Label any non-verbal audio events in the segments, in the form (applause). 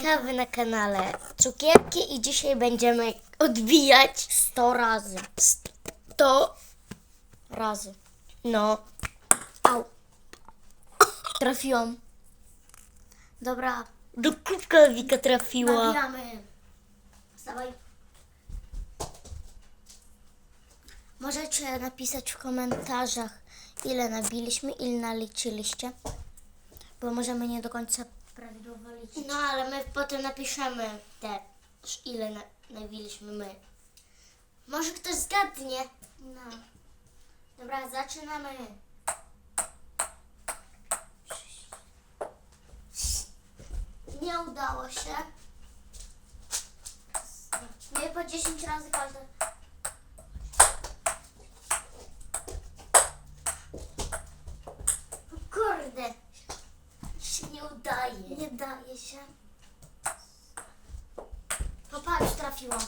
Witamy na kanale Cukierki i dzisiaj będziemy odbijać 100 razy. 100 razy. No. Au. Trafiłam. Dobra. Do kubka Wika trafiła. Nabijamy. Możecie napisać w komentarzach, ile nabiliśmy, ile naliczyliście. Bo możemy nie do końca prawidłowo liczyć. No, ale my potem napiszemy te, ile na, nabiliśmy my. Może ktoś zgadnie. No. Dobra, zaczynamy. Nie udało się. Nie po 10 razy każdy. Kurde. Się nie udaje. Nie daje się. Popatrz, trafiłam.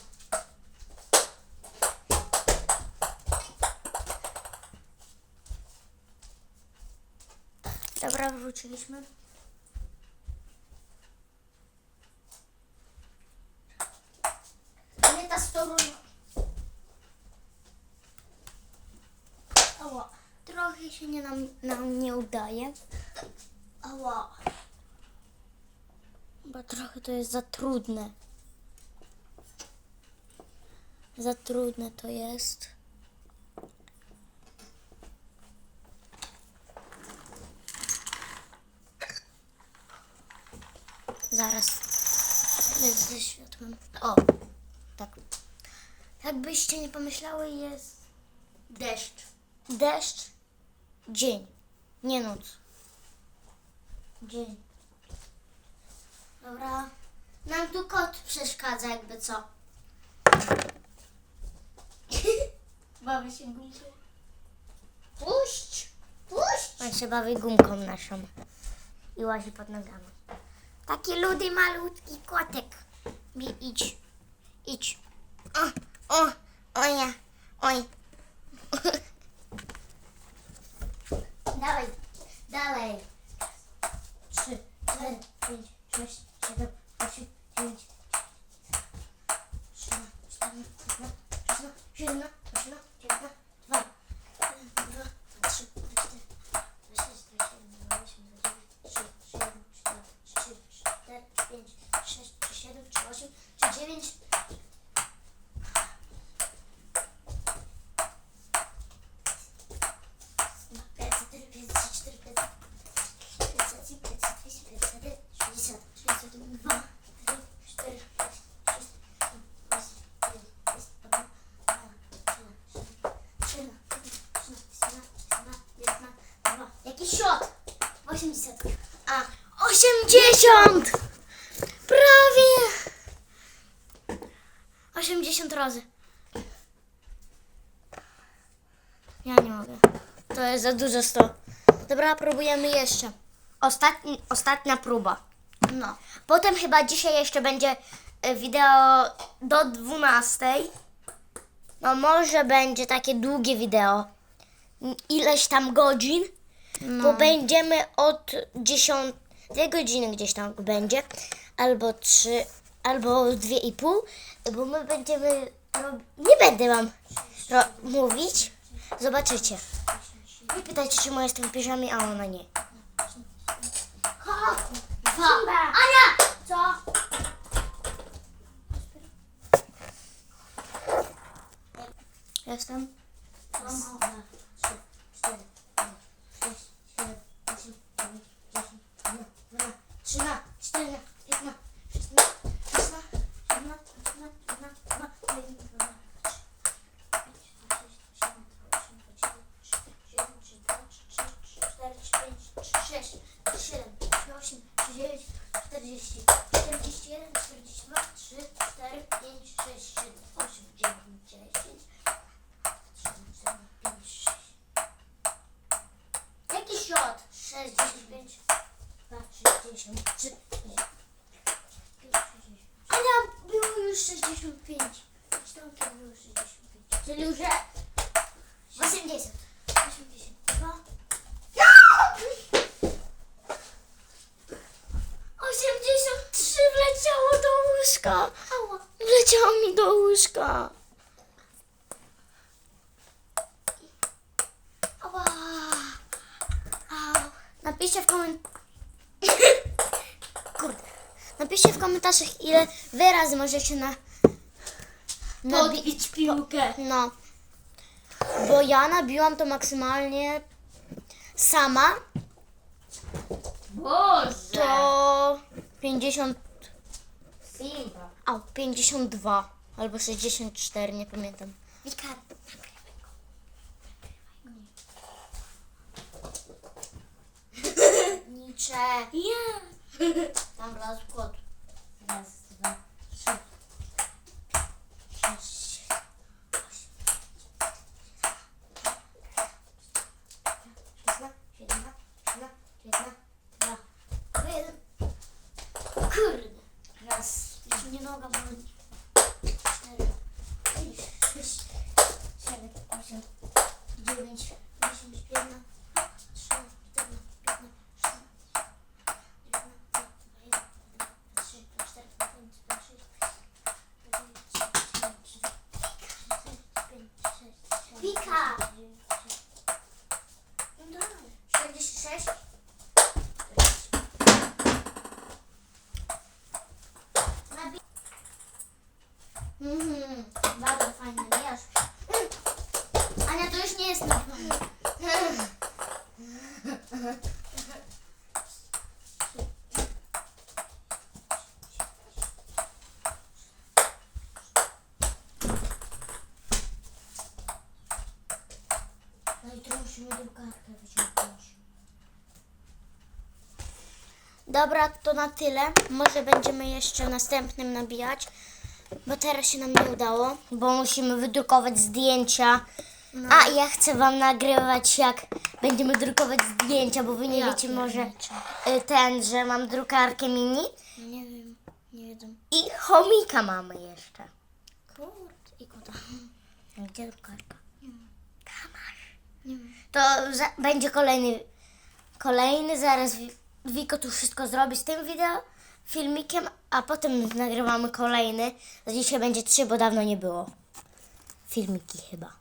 Dobra, wróciliśmy. Nie ta strona. Ała. Trochę się nie nam, nam nie udaje. Ała. Bo trochę to jest za trudne. Za trudne to jest. Zaraz. Jest ze światłem. O, tak. Jakbyście nie pomyślały, jest Deszcz. deszcz, dzień, nie noc. Dzień. Dobra. Nam tu kot przeszkadza, jakby co. (laughs) Bawię się gumką. Puść! Puść! On się bawi gumką naszą i łazi pod nogami. Taki ludy malutki kotek. Mi idź. Idź. O, o, o ja. Oj. Dawaj, dalej. Trzy, cztery, pięć, sześć, siedem, osiem, dziewięć, trzynaście, czternaście, piętnaście, siedemnaście, osiemnaście, dziewiętnaście, dwa. Jeden, dwa, trzy, cztery, sześć, siedem, osiem, trzy, siedem, cztery, trzy, cztery, pięć, sześć, trzy, siedem, trzy, osiem, trzy, dziewięć. Jaki shot? 80. A, 80! Prawie! 80 razy. Ja nie mogę. To jest za dużo 100. Dobra, próbujemy jeszcze. Ostatni, ostatnia próba. No. Potem chyba dzisiaj jeszcze będzie e, wideo do 12. No może będzie takie długie wideo. Ileś tam godzin. Bo będziemy od 10 dwie godziny gdzieś tam będzie. Albo 3, albo 2,5. Bo my będziemy. Nie będę wam mówić. Zobaczycie. Nie pytajcie, czemu jestem w piżamie, a ona nie. Dwa. Ania! Co? Jestem. Dwa małe. trzy, cztery, 4, 5, 6, 7, 8, 9, 10. 75. Jaki środ? 65, 2, 63. Ale było już 65. Sztanki było 65. Czyli już 80. 82. 83 wleciało do łóżka. Wleciało mi do łóżka. Ała. Au. Napiszcie w komentarzach. (laughs) Kurde. Napiszcie w komentarzach, ile wy razy możecie na... nabi- Podbić piłkę. No. Bo ja nabiłam to maksymalnie sama, Boże. to 50... Simba. A, 52 albo 64, nie pamiętam. Wika, Nicze. Ja. Tam raz kot. Raz, dwa, trzy. Sześć. Kurde. Raz. Już mnie noga boli. Cztery. pięć, Sześć. Siedem, osiem. Dziewięć. Dziesięć. Jedna. Trzy. Cztery. Piętnaście. Wika! 46? Mhm, bardzo fajny miesz. Ania, to już nie jest normalne. No. Dobra, to na tyle. Może będziemy jeszcze następnym nabijać, bo teraz się nam nie udało, bo musimy wydrukować zdjęcia. A ja chcę wam nagrywać, jak będziemy drukować zdjęcia, bo wy nie Ja wiecie może y, ten, że mam drukarkę mini Nie wiem, nie wiedzą. i chomika mamy jeszcze. Kurde, i kota. Gdzie drukarka? Nie wiem. To za, będzie kolejny, kolejny, zaraz Wi- Wiko tu wszystko zrobi z tym wideo, filmikiem, a potem nagrywamy kolejny. Dzisiaj będzie trzy, bo dawno nie było. Filmiki chyba.